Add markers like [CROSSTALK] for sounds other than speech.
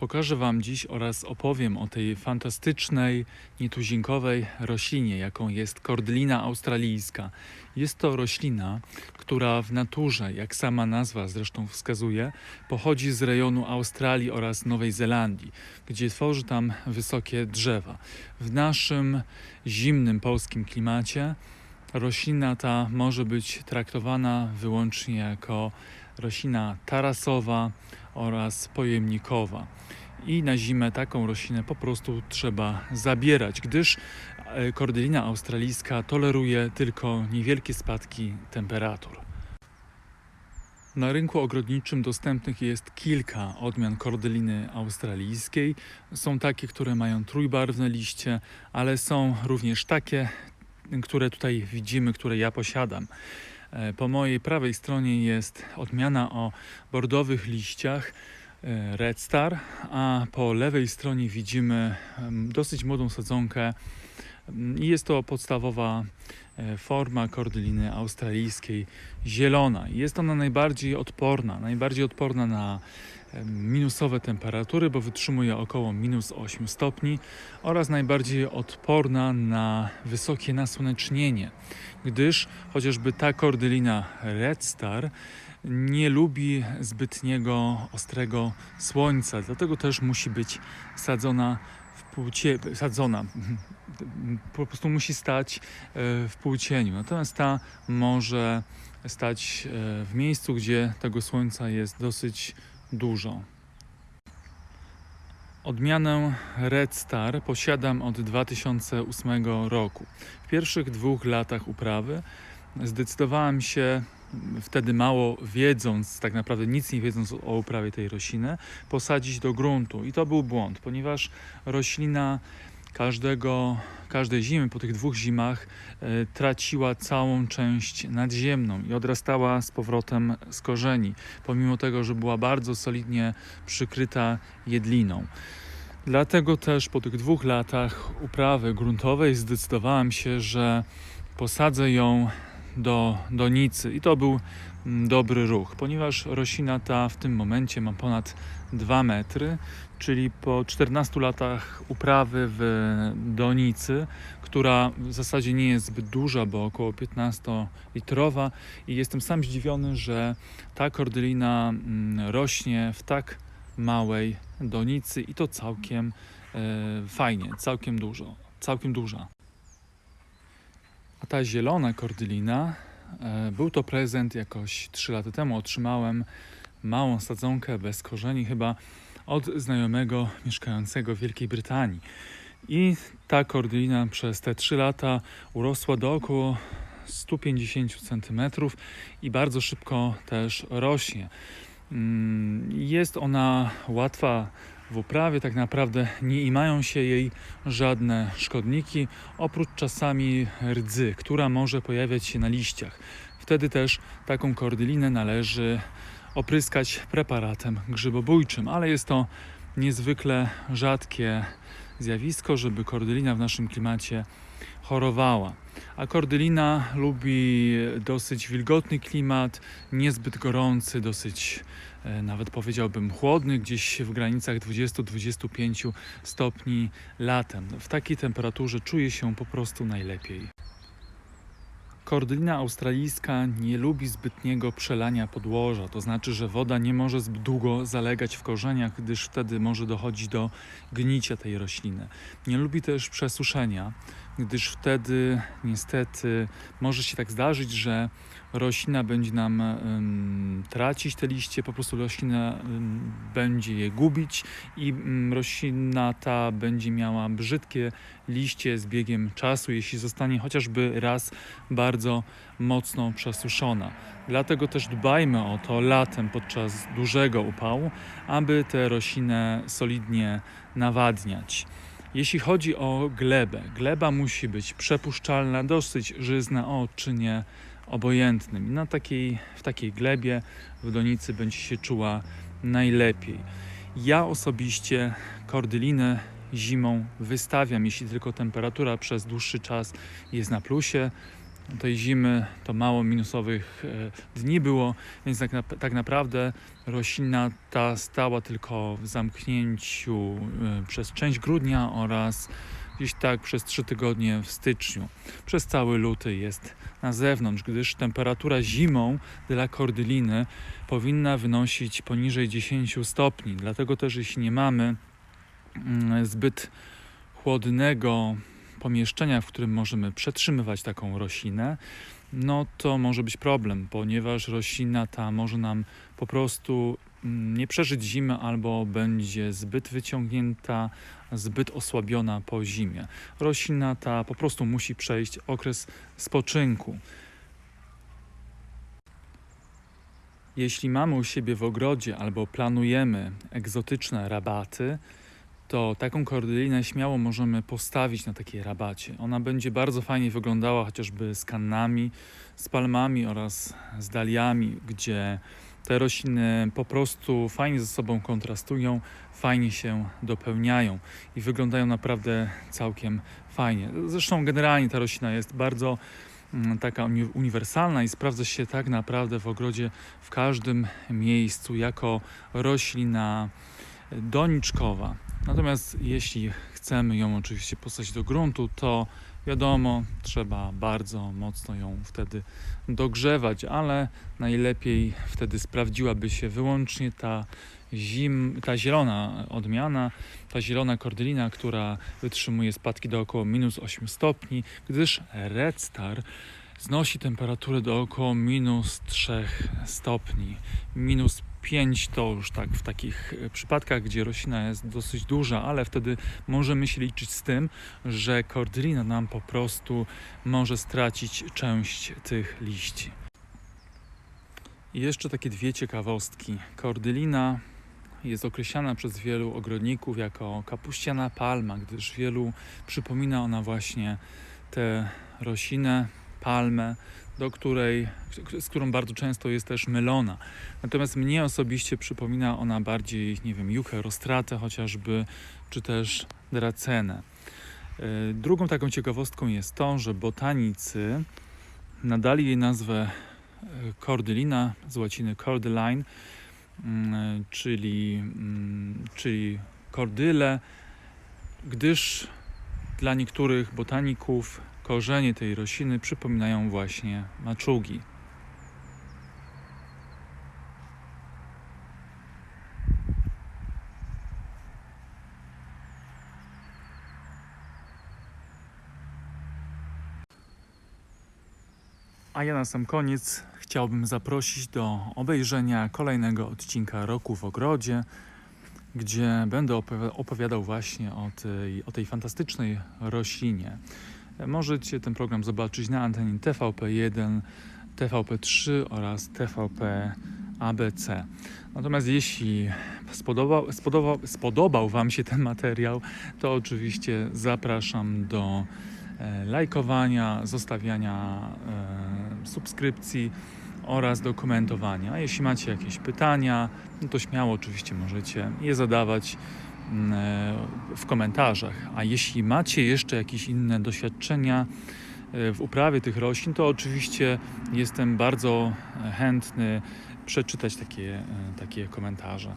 Pokażę Wam dziś oraz opowiem o tej fantastycznej, nietuzinkowej roślinie, jaką jest kordylina australijska. Jest to roślina, która w naturze, jak sama nazwa zresztą wskazuje, pochodzi z rejonu Australii oraz Nowej Zelandii, gdzie tworzy tam wysokie drzewa. W naszym zimnym polskim klimacie roślina ta może być traktowana wyłącznie jako roślina tarasowa oraz pojemnikowa. I na zimę taką roślinę po prostu trzeba zabierać, gdyż e, kordylina australijska toleruje tylko niewielkie spadki temperatur. Na rynku ogrodniczym dostępnych jest kilka odmian kordyliny australijskiej. Są takie, które mają trójbarwne liście, ale są również takie, które tutaj widzimy, które ja posiadam. E, Po mojej prawej stronie jest odmiana o bordowych liściach e, Red Star, a po lewej stronie widzimy dosyć młodą sadzonkę Mm, i jest to podstawowa e, forma kordyliny australijskiej zielona. Jest ona najbardziej odporna, najbardziej odporna na minusowe temperatury, bo wytrzymuje około minus 8 stopni oraz najbardziej odporna na wysokie nasłonecznienie, gdyż chociażby ta kordylina Red Star nie lubi zbytniego ostrego słońca, dlatego też musi być sadzona w sadzona, [LAUGHS] po prostu musi stać e, w półcieniu. Natomiast ta może stać e, w miejscu, gdzie tego słońca jest dosyć dużo. Odmianę Red Star posiadam od 2008 roku. W pierwszych dwóch latach uprawy zdecydowałem się, wtedy mało wiedząc, tak naprawdę nic nie wiedząc o uprawie tej rośliny, posadzić do gruntu. I to był błąd, ponieważ roślina każdego, każdej zimy, po tych dwóch zimach, e, traciła całą część nadziemną i odrastała z powrotem z korzeni, pomimo tego, że była bardzo solidnie przykryta jedliną. Dlatego też po tych dwóch latach uprawy gruntowej zdecydowałem się, że posadzę ją do donicy i to był mm, dobry ruch, ponieważ roślina ta w tym momencie ma ponad 2 metry, czyli po 14 latach uprawy w donicy, która w zasadzie nie jest zbyt duża, bo około 15-litrowa i jestem sam zdziwiony, że ta kordylina mm, rośnie w tak małej donicy i to całkiem e, fajnie, całkiem dużo, całkiem duża. A ta zielona kordylina, e, był to prezent jakoś 3 lata temu. Otrzymałem małą sadzonkę bez korzeni, chyba od znajomego mieszkającego w Wielkiej Brytanii. I ta kordylina przez te 3 lata urosła do około 150 cm i bardzo szybko też rośnie. Mm, Jest ona łatwa w uprawie, tak naprawdę nie imają się jej żadne szkodniki, oprócz czasami rdzy, która może pojawiać się na liściach. Wtedy też taką kordylinę należy opryskać preparatem grzybobójczym, ale jest to niezwykle rzadkie zjawisko, żeby kordylina w naszym klimacie chorowała. A kordylina lubi dosyć wilgotny klimat, niezbyt gorący, dosyć e, nawet powiedziałbym chłodny, gdzieś w granicach 20-25 stopni latem. W takiej temperaturze czuje się po prostu najlepiej. Kordylina australijska nie lubi zbytniego przelania podłoża, to znaczy, że woda nie może zbyt długo zalegać w korzeniach, gdyż wtedy może dochodzić do gnicia tej rośliny. Nie lubi też przesuszenia, gdyż wtedy niestety może się tak zdarzyć, że roślina będzie nam tracić te liście, po prostu roślina będzie je gubić i roślina ta będzie miała brzydkie liście z biegiem czasu, jeśli zostanie chociażby raz bardzo mocno przesuszona. Dlatego też dbajmy o to latem podczas dużego upału, aby tę roślinę solidnie nawadniać. Jeśli chodzi o glebę, gleba musi być przepuszczalna, dosyć żyzna o odczynie obojętnym. Na takiej, w takiej glebie w donicy będzie się czuła najlepiej. Ja osobiście kordylinę zimą wystawiam, jeśli tylko temperatura przez dłuższy czas jest na plusie. Tej zimy to mało minusowych e, dni było, więc tak, na, tak naprawdę roślina ta stała tylko w zamknięciu e, przez część grudnia oraz gdzieś tak przez trzy tygodnie w styczniu. Przez cały luty jest na zewnątrz, gdyż temperatura zimą dla kordyliny powinna wynosić poniżej 10 stopni. Dlatego też jeśli nie mamy mm, zbyt chłodnego pomieszczenia, w którym możemy przetrzymywać taką roślinę, no to może być problem, ponieważ roślina ta może nam po prostu mm, nie przeżyć zimy albo będzie zbyt wyciągnięta, zbyt osłabiona po zimie. Roślina ta po prostu musi przejść okres spoczynku. Jeśli mamy u siebie w ogrodzie albo planujemy egzotyczne rabaty, to taką kordylinę śmiało możemy postawić na takiej rabacie. Ona będzie bardzo fajnie wyglądała chociażby z kannami, z palmami oraz z daliami, gdzie te rośliny po prostu fajnie ze sobą kontrastują, fajnie się dopełniają i wyglądają naprawdę całkiem fajnie. Zresztą generalnie ta roślina jest bardzo mm, taka uni- uniwersalna i sprawdza się tak naprawdę w ogrodzie w każdym miejscu jako roślina doniczkowa. Natomiast jeśli chcemy ją oczywiście posadzić do gruntu, to wiadomo, trzeba bardzo mocno ją wtedy dogrzewać, ale najlepiej wtedy sprawdziłaby się wyłącznie ta, zim, ta zielona odmiana, ta zielona kordylina, która wytrzymuje spadki do około minus 8 stopni, gdyż Red Star znosi temperaturę do około minus 3 stopni. Minus 5 to już tak w takich e, przypadkach, gdzie roślina jest dosyć duża, ale wtedy możemy się liczyć z tym, że kordylina nam po prostu może stracić część tych liści. I jeszcze takie dwie ciekawostki. Kordylina jest określana przez wielu ogrodników jako kapuściana palma, gdyż wielu przypomina ona właśnie tę roślinę, palmę, do której, z którą bardzo często jest też mylona. Natomiast mnie osobiście przypomina ona bardziej, nie wiem, juchę, rostratę chociażby, czy też dracenę. E, Drugą taką ciekawostką jest to, że botanicy nadali jej nazwę e, kordylina z łaciny cordyline, mm, czyli, mm, czyli kordyle, gdyż dla niektórych botaników korzenie tej rośliny przypominają właśnie maczugi. A ja na sam koniec chciałbym zaprosić do obejrzenia kolejnego odcinka Roku w Ogrodzie, gdzie będę opowi- opowiadał właśnie o tej, o tej fantastycznej roślinie. Możecie ten program zobaczyć na antenie TVP1, TVP3 oraz TVP ABC. Natomiast jeśli spodobał, spodobał, spodobał Wam się ten materiał, to oczywiście zapraszam do e, lajkowania, zostawiania e, subskrypcji oraz do komentowania. Jeśli macie jakieś pytania, no to śmiało oczywiście możecie je zadawać w komentarzach. A jeśli macie jeszcze jakieś inne doświadczenia e, w uprawie tych roślin, to oczywiście jestem bardzo chętny przeczytać takie, e, takie komentarze.